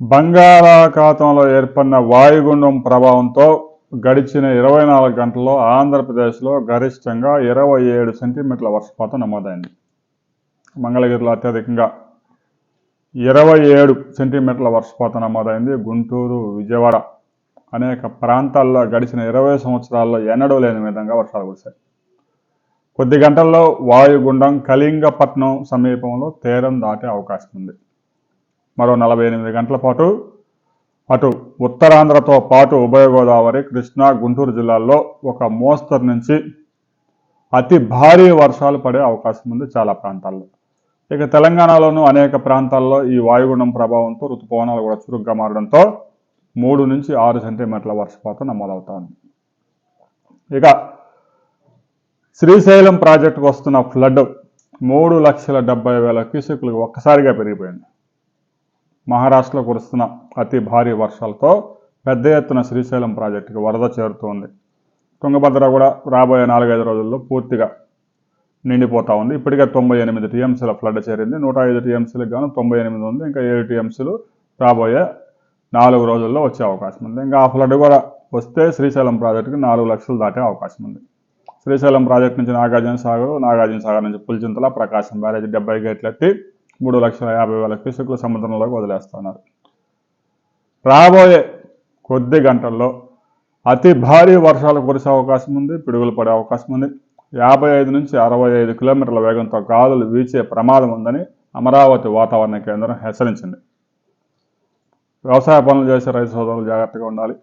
బంగాళాఖాతంలో ఏర్పడిన వాయుగుండం ప్రభావంతో గడిచిన ఇరవై నాలుగు గంటల్లో ఆంధ్రప్రదేశ్లో గరిష్టంగా ఇరవై ఏడు సెంటీమీటర్ల వర్షపాతం నమోదైంది. మంగళగిరిలో అత్యధికంగా ఇరవై ఏడు సెంటీమీటర్ల వర్షపాతం నమోదైంది. గుంటూరు విజయవాడ అనేక ప్రాంతాల్లో గడిచిన ఇరవై సంవత్సరాల్లో ఎన్నడూ లేని విధంగా వర్షాలు కురిశాయి. కొద్ది గంటల్లో వాయుగుండం కళింగపట్నం సమీపంలో తీరం దాటే అవకాశం ఉంది. మరో నలభై ఎనిమిది గంటల పాటు. అటు ఉత్తరాంధ్రతో పాటు ఉభయ గోదావరి కృష్ణా గుంటూరు జిల్లాల్లో ఒక మోస్తరు నుంచి అతి భారీ వర్షాలు పడే అవకాశం ఉంది చాలా ప్రాంతాల్లో. ఇక తెలంగాణలోనూ అనేక ప్రాంతాల్లో ఈ వాయుగుండం ప్రభావంతో ఋతుపవనాలు కూడా చురుగ్గా మారడంతో మూడు నుంచి ఆరు సెంటీమీటర్ల వర్షపాతం నమోదవుతోంది. ఇక శ్రీశైలం ప్రాజెక్టుకు వస్తున్న ఫ్లడ్ మూడు లక్షల డెబ్బై వేల క్యూసెక్లు ఒక్కసారిగా పెరిగిపోయింది. మహారాష్ట్రలో కురుస్తున్న అతి భారీ వర్షాలతో పెద్ద ఎత్తున శ్రీశైలం ప్రాజెక్టుకి వరద చేరుతోంది. తుంగభద్ర కూడా రాబోయే నాలుగైదు రోజుల్లో పూర్తిగా నిండిపోతా ఉంది. ఇప్పటికే తొంభై ఎనిమిది టీఎంసీల ఫ్లడ్ చేరింది. నూట ఐదు టీఎంసీలకు గాను తొంభై ఎనిమిది ఉంది. ఇంకా ఏడు టీఎంసీలు రాబోయే నాలుగు రోజుల్లో వచ్చే అవకాశం ఉంది. ఇంకా ఆ ఫ్లడ్ కూడా వస్తే శ్రీశైలం ప్రాజెక్టుకి నాలుగు లక్షలు దాటే అవకాశం ఉంది. శ్రీశైలం ప్రాజెక్ట్ నుంచి నాగార్జున సాగర్ నాగార్జున సాగర్ నుంచి పులిచింతల ప్రకాశం బ్యారేజ్ డెబ్బై గేట్లు ఎత్తి మూడు లక్షల యాభై వేల క్యూసెక్లు సముద్రంలోకి వదిలేస్తున్నారు. రాబోయే కొద్ది గంటల్లో అతి భారీ వర్షాలు కురిసే అవకాశం ఉంది పిడుగులు పడే అవకాశం ఉంది. యాభై ఐదు నుంచి అరవై ఐదు కిలోమీటర్ల వేగంతో గాలులు వీచే ప్రమాదం ఉందని అమరావతి వాతావరణ కేంద్రం హెచ్చరించింది. వ్యవసాయ పనులు చేసే రైతు సోదరులు జాగ్రత్తగా ఉండాలి.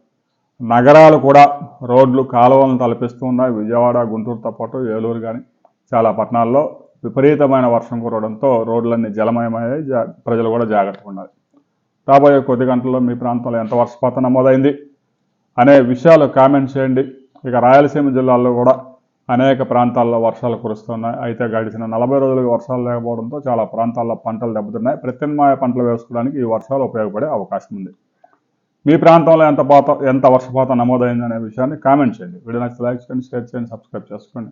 నగరాలు కూడా రోడ్లు కాలువలను తలపిస్తూ ఉన్నాయి. విజయవాడ గుంటూరుతో పాటు ఏలూరు కానీ చాలా పట్టణాల్లో విపరీతమైన వర్షం కురవడంతో రోడ్లన్నీ జలమయమయ్యాయి. జా ప్రజలు కూడా జాగ్రత్తగా ఉండాలి. రాబోయే కొద్ది గంటల్లో మీ ప్రాంతంలో ఎంత వర్షపాతం నమోదైంది అనే విషయాలు కామెంట్ చేయండి. ఇక రాయలసీమ జిల్లాల్లో కూడా అనేక ప్రాంతాల్లో వర్షాలు కురుస్తున్నాయి. అయితే గడిచిన నలభై రోజులుగా వర్షాలు లేకపోవడంతో చాలా ప్రాంతాల్లో పంటలు దెబ్బతిన్నాయి. ప్రత్యామ్నాయ పంటలు వేసుకోవడానికి ఈ వర్షాలు ఉపయోగపడే అవకాశం ఉంది. మీ ప్రాంతంలో ఎంత పాత ఎంత వర్షపాతం నమోదైంది అనే విషయాన్ని కామెంట్ చేయండి. వీడియో నచ్చితే లైక్ చేయండి షేర్ చేయండి సబ్స్క్రైబ్ చేసుకోండి.